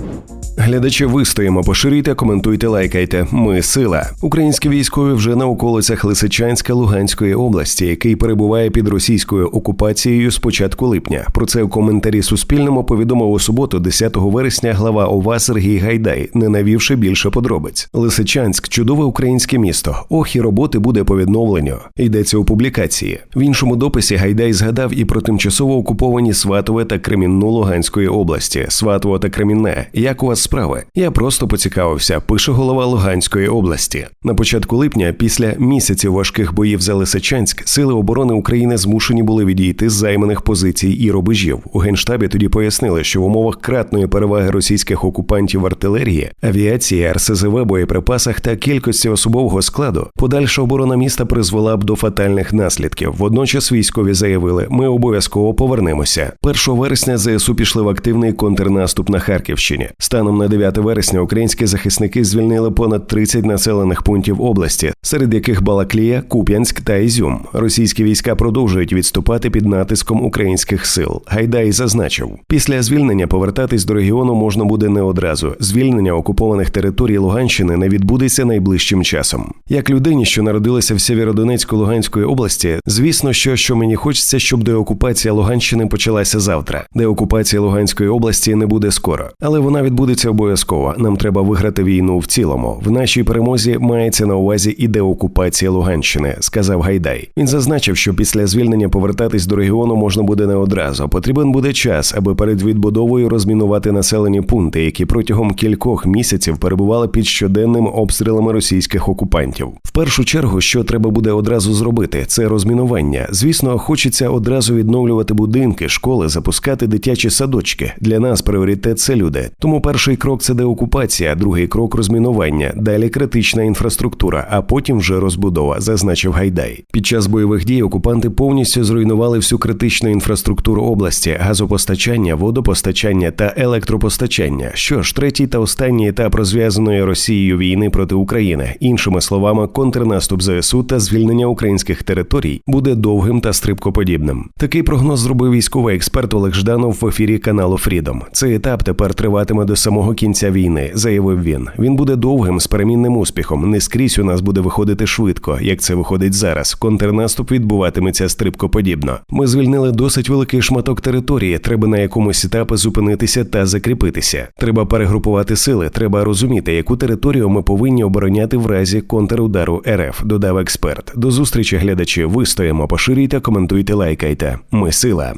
you Глядачі вистоїмо, поширюйте, коментуйте, лайкайте. Ми сила. Українські військові вже на околицях Лисичанська Луганської області, який перебуває під російською окупацією з початку липня. Про це у коментарі Суспільному повідомив у суботу, 10 вересня, глава ОВА Сергій Гайдай, не навівши більше подробиць. Лисичанськ чудове українське місто. Ох, і роботи буде по відновленню. Йдеться у публікації. В іншому дописі Гайдай згадав і про тимчасово окуповані Сватове та Кремінну Луганської області. Сватово та Кремінне. Як у вас справи? Я просто поцікавився, пише голова Луганської області. На початку липня, після місяців важких боїв за Лисичанськ, сили оборони України змушені були відійти з займаних позицій і рубежів. У генштабі тоді пояснили, що в умовах кратної переваги російських окупантів артилерії, авіації, РСЗВ, боєприпасах та кількості особового складу, подальша оборона міста призвела б до фатальних наслідків. Водночас військові заявили, ми обов'язково повернемося. 1 вересня ЗСУ пішли в активний контрнаступ на Харківщині. Станом на 9 вересня українські захисники звільнили понад 30 населених пунктів області, серед яких Балаклія, Куп'янськ та Ізюм. Російські війська продовжують відступати під натиском українських сил. Гайдай зазначив, після звільнення повертатись до регіону можна буде не одразу. Звільнення окупованих територій Луганщини не відбудеться найближчим часом. Як людині, що народилася в Сєвєродонецьку-Луганської області, звісно, що, що мені хочеться, щоб деокупація Луганщини почалася завтра. Деокупація Луганської області не буде скоро, але вона відбудеться обов'язково. Нам треба виграти війну в цілому. В нашій перемозі мається на увазі і деокупація Луганщини, сказав Гайдай. Він зазначив, що після звільнення повертатись до регіону можна буде не одразу. Потрібен буде час, аби перед відбудовою розмінувати населені пункти, які протягом кількох місяців перебували під щоденними обстрілами російських окупантів. В першу чергу, що треба буде одразу зробити, це розмінування. Звісно, хочеться одразу відновлювати будинки, школи, запускати дитячі садочки. Для нас пріоритет це люди. Тому перший крок це деокупація, другий крок розмінування, далі критична інфраструктура, а потім вже розбудова, зазначив Гайдай. Під час бойових дій окупанти повністю зруйнували всю критичну інфраструктуру області, газопостачання, водопостачання та електропостачання. Що ж, третій та останній етап розв'язаної Росією війни проти України, іншими словами, контрнаступ ЗСУ та звільнення українських територій буде довгим та стрибкоподібним. Такий прогноз зробив військовий експерт Олег Жданов в ефірі каналу Фрідом. Цей етап тепер триватиме до самого кінця війни, заявив він. Він буде довгим з перемінним успіхом. Не скрізь у нас буде виходити швидко, як це виходить зараз. Контрнаступ відбуватиметься стрибкоподібно. Ми звільнили досить великий шматок території. Треба на якомусь етапі зупинитися та закріпитися. Треба перегрупувати сили. Треба розуміти, яку територію ми повинні обороняти в разі контрудару РФ. Додав експерт. До зустрічі, глядачі. Вистоїмо, поширюйте, коментуйте, лайкайте. Ми сила.